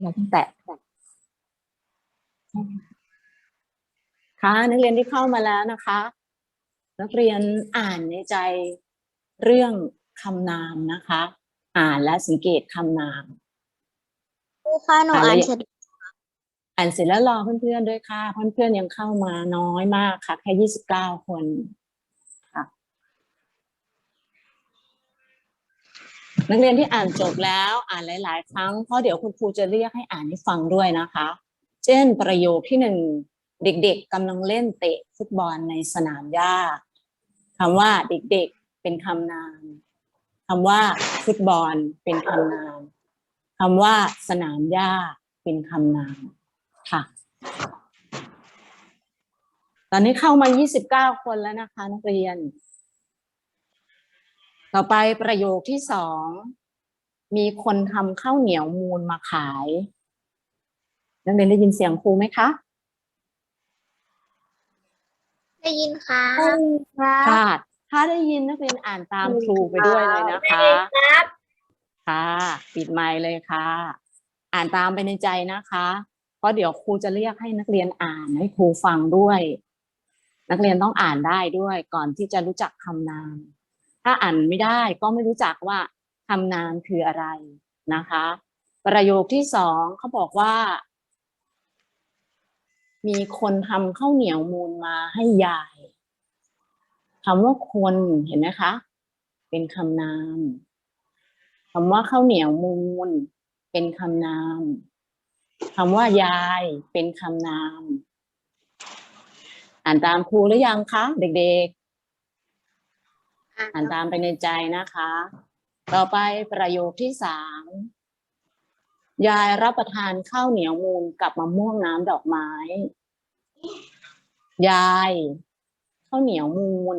เราต้องแตะค่ะนักเรียนที่เข้ามาแล้วนะคะ นักเรียนอ่านในใจเรื่องคำนามนะคะ อ่านและสังเกตคำนามครูคะหนูอะไรอ่านเสร็จอ่านเสร็จแล้วรอเพื่อนๆด้วยค่ะ เพื่อนๆยังเข้ามาน้อยมากค่ะ แค่ยี่สิบเก้าคนค่ะ นักเรียนที่อ่านจบแล้วอ่านหลาย ๆ ครั้งเพราะเดี๋ยวคุณครูจะเรียกให้อ่านให้ฟังด้วยนะคะ เช่นประโยคที่หนึ่งเด็ก ๆกำลังเล่นเตะฟุตบอลในสนามหญ้าคำว่าเด็ก ๆ เป็นคำนามคำว่าฟุตบอลเป็นคำนามคำว่าสนามหญ้าเป็นคำนามค่ะ ตอนนี้เข้ามา 29 คนแล้วนะคะ นักเรียน ต่อไปประโยคที่สองมีคนทำข้าวเหนียวมูลมาขาย นักเรียนได้ยินเสียงครูไหมคะ ได้ยินค่ะค่ะ ถ้าได้ยินนักเรียนอ่านตามครูไปด้วยเลยนะคะครับค่ะ ปิดไมค์เลยค่ะ อ่านตามไปในใจนะคะ เพราะเดี๋ยวครูจะเรียกให้นักเรียนอ่านให้ครูฟังด้วย นักเรียนต้องอ่านได้ด้วยก่อนที่จะรู้จักคำนาม ถ้าอ่านไม่ได้ก็ไม่รู้จักว่าคำนามคืออะไรนะคะ ประโยคที่สองเขาบอกว่า มีคนทำข้าวเหนียวมูลมาให้ยายคำว่าคนเห็นไหมคะ เป็นคำนามคำว่าข้าวเหนียวมูล เป็นคำนามคำว่ายายเป็นคำนาม อ่านตามครูหรือยังคะ เด็กๆ อ่านตามไปในใจนะคะ ต่อไปประโยคที่สามยายรับประทานข้าวเหนียวมูลกับมะม่วงน้ำดอกไม้ ยายข้าวเหนียวมูล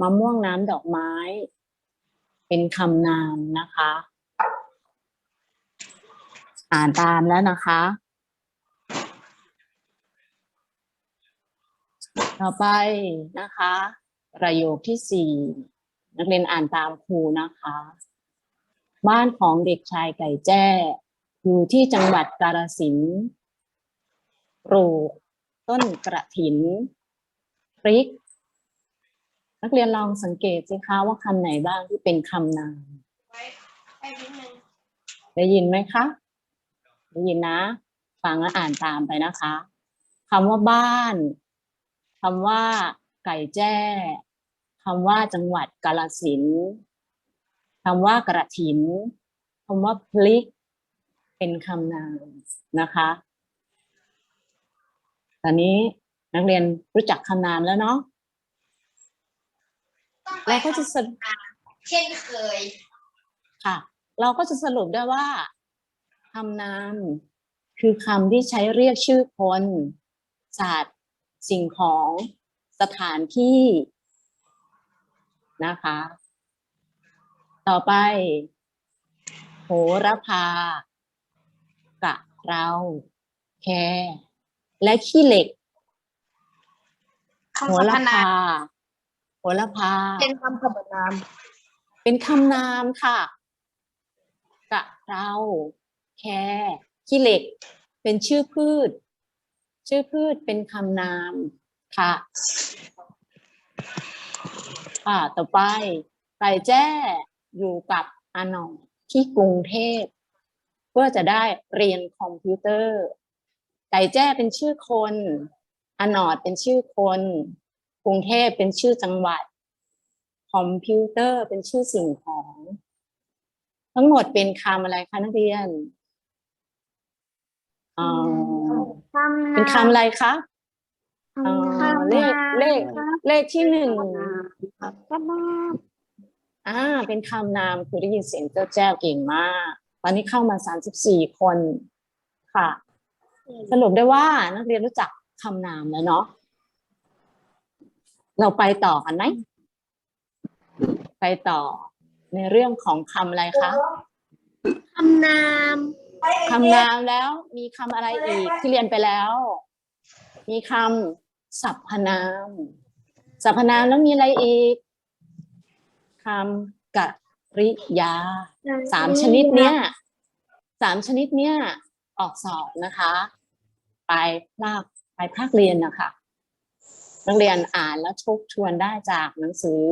มะม่วงน้ำดอกไม้ เป็นคำนามนะคะ อ่านตามแล้วนะคะ ต่อไปนะคะ ประโยคที่สี่ นักเรียนอ่านตามครูนะคะ บ้านของเด็กชายไก่แจ้ อยู่ที่จังหวัดกาฬสินธุ์ปลูกต้นกระถินพริก นักเรียนลองสังเกตสิคะว่าคำไหนบ้างที่เป็นคำนามได้ยินไหมคะได้ยินนะ ฟังและอ่านตามไปนะคะคำว่าบ้านคำว่าไก่แจ้ คำว่าจังหวัดกาฬสินธุ์คำว่ากระถินคำว่าพลิก เป็นคำนามนะคะ ตอนนี้นักเรียนรู้จักคำนามแล้วเนาะแล้วก็จะสรุปเช่นเคย ค่ะ เราก็จะสรุปได้ว่าคำนามคือคำที่ใช้เรียกชื่อคน สัตว์ สิ่งของ สถานที่ นะคะ ต่อไป โหระพากะเราแคและขี้เหล็กโหคำสรรระพนาพามโหระพา เป็นคำสรรพนามเป็นคำนามค่ะ กะเราแคขี้เหล็ก เป็นชื่อพืช ชื่อพืชเป็นคำนามค่ะ ค่ะ ต่อไปไก่แจ้อยู่กับอาหนองที่กรุงเทพเพื่อจะได้เรียนคอมพิวเตอร์ ไก่แจ้เป็นชื่อคนอาหนอดเป็นชื่อคน กรุงเทพเป็นชื่อจังหวัด คอมพิวเตอร์เป็นชื่อสิ่งของ ทั้งหมดเป็นคำอะไรคะนักเรียนอ๋อคำเป็นคำอะไรคะอ๋อคำเลขเลข เลขที่หนึ่งคำนามอ่า เป็นคำนามคือได้ยินเสียงเจ้าแจ้วเก่งมาก ตอนนี้เข้ามาสามสิบสี่คนค่ะ สรุปได้ว่านักเรียนรู้จักคำนามแล้วเนาะเราไปต่อกันไหมไปต่อในเรื่องของคำอะไรคะคำนามคำนามแล้วมีคำอะไรอีกที่เรียนไปแล้ว มีคำสรรพนาม สรรพนามแล้วมีอะไรอีกคำกริยาสามชนิดเนี้ยสามชนิดเนี้ยออกสอบนะคะปลายภาคปลายภาคเรียนนะคะนักเรียนอ่านแล้วทบทวนได้จากหนังสือ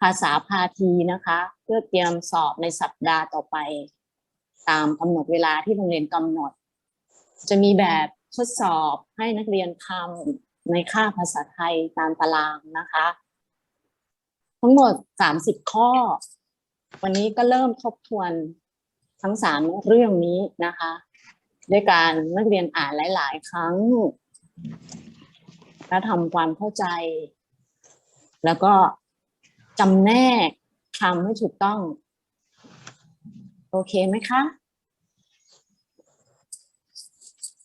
ภาษาพาทีนะคะ เพื่อเตรียมสอบในสัปดาห์ต่อไป ตามกำหนดเวลาที่โรงเรียนกำหนด จะมีแบบทดสอบให้นักเรียนทำ ในค่าภาษาไทยตามตารางนะคะ ทั้งหมด 30 ข้อ วันนี้ก็เริ่มทบทวนทั้งสามเรื่องนี้นะคะ ด้วยการนักเรียนอ่านหลาย ๆ ครั้ง และทำความเข้าใจ แล้วก็จำแนกคำให้ถูกต้อง โอเคไหมคะ